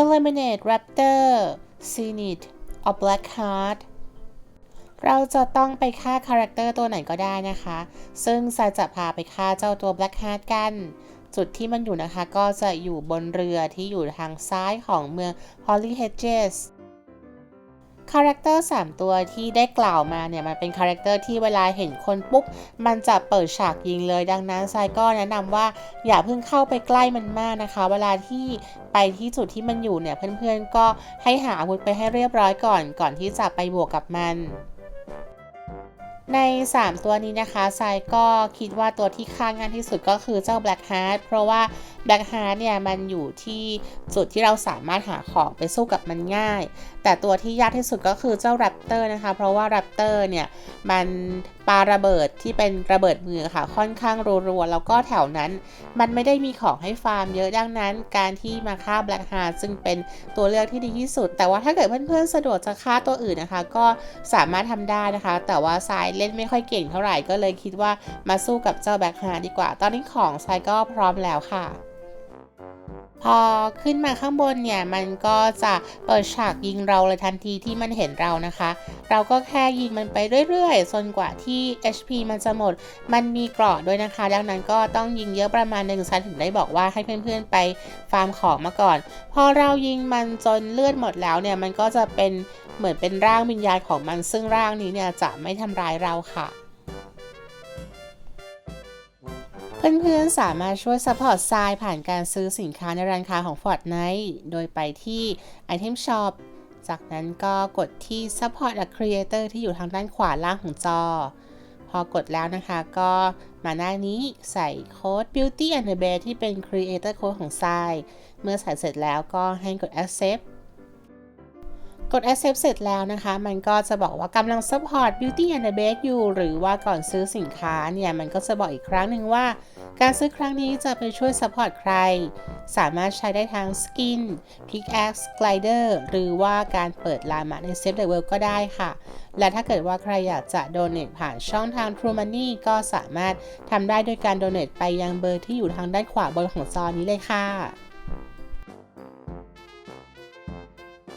Eliminate Raptor Zenith or Blackheart เราจะต้องไปฆ่าคาแรคเตอร์ตัวไหนก็ได้นะคะ ซึ่งซาจะพาไปฆ่าเจ้าตัว Blackheart กัน จุดที่มันอยู่นะคะก็จะอยู่บนเรือที่อยู่ทางซ้ายของเมือง Holly Hedges คาแรคเตอร์3ตัวที่ได้กล่าวมาเนี่ยมันเป็นคาแรคเตอร์ที่เวลาเห็นคนปุ๊บมันจะเปิดฉากยิงเลยดังนั้นไซก็แนะนำว่าอย่าเพิ่งเข้าไปใกล้มันมากนะคะ เวลาที่ไปที่จุดที่มันอยู่เนี่ยเพื่อนๆก็ให้หาอาวุธไปให้เรียบร้อยก่อน ก่อนที่จะไปบวกกับมันใน 3 ตัวนี้นะคะไซก็คิดว่าตัวที่ฆ่าง่ายที่สุดก็คือเจ้า Black Heart เพราะว่า Black Heart เนี่ยมันอยู่ที่จุดที่เราสามารถหาของไปสู้กับมันง่าย แต่ตัวที่ยากที่สุดก็คือเจ้า Raptor นะคะ เพราะว่า Raptor เนี่ยมันปาระเบิดที่เป็นระเบิดมือค่ะค่อนข้างรัวๆ แล้วก็แถวนั้น มันไม่ได้มีของให้ฟาร์มเยอะดังนั้น การที่มาฆ่า Black Heart จึงเป็นตัวเลือกที่ดีที่สุด แต่ว่าถ้าเกิดเพื่อนๆสะดวกจะฆ่าตัวอื่นนะคะ ก็สามารถทำได้นะคะ แต่ว่าทรายเล่นไม่ค่อยเก่งเท่าไหร่ก็เลยคิดว่ามาสู้กับเจ้า Black Heart ดีกว่า ตอนนี้ของทรายก็พร้อมแล้วค่ะ พอขึ้นมาข้างบนเนี่ยมันก็จะเปิดฉากยิงเราเลยทันทีที่มันเห็นเรานะคะ เราก็แค่ยิงมันไปเรื่อยๆจนกว่าที่ HP มันจะหมด มันมีเกราะด้วยนะคะ ดังนั้นก็ต้องยิงเยอะประมาณหนึ่งฉันถึงได้บอกว่าให้เพื่อนๆไปฟาร์มของมาก่อน พอเรายิงมันจนเลือดหมดแล้วเนี่ยมันก็จะเป็นเหมือนเป็นร่างวิญญาณของมันซึ่งร่างนี้เนี่ยจะไม่ทำร้ายเราค่ะ เพื่อนๆ สามารถช่วยซัพพอร์ตทรายผ่านการซื้อสินค้าในร้านค้าของ Fortnite โดยไปที่ Item Shop จากนั้นก็กดที่ Support a Creator ที่อยู่ทางด้านขวาล่างของจอ พอกดแล้วนะคะก็มาหน้านี้ใส่โค้ด Beauty and the Bear ที่เป็น Creator Code ของทราย เมื่อใส่เสร็จแล้วก็ให้กด Accept กด accept เสร็จแล้วนะคะ มันก็จะบอกว่ากำลัง support beauty and the beast อยู่ หรือว่าก่อนซื้อสินค้าเนี่ย มันก็จะบอกอีกครั้งหนึ่งว่า การซื้อครั้งนี้จะไปช่วย support ใคร สามารถใช้ได้ทั้ง skin pickaxe glider หรือว่าการเปิดลามาใน save the world ก็ได้ค่ะ และถ้าเกิดว่าใครอยากจะ donate ผ่านช่องทาง True Money ก็สามารถทำได้โดยการ donate ไปยังเบอร์ที่อยู่ทางด้านขวาบนของจอนี้เลยค่ะ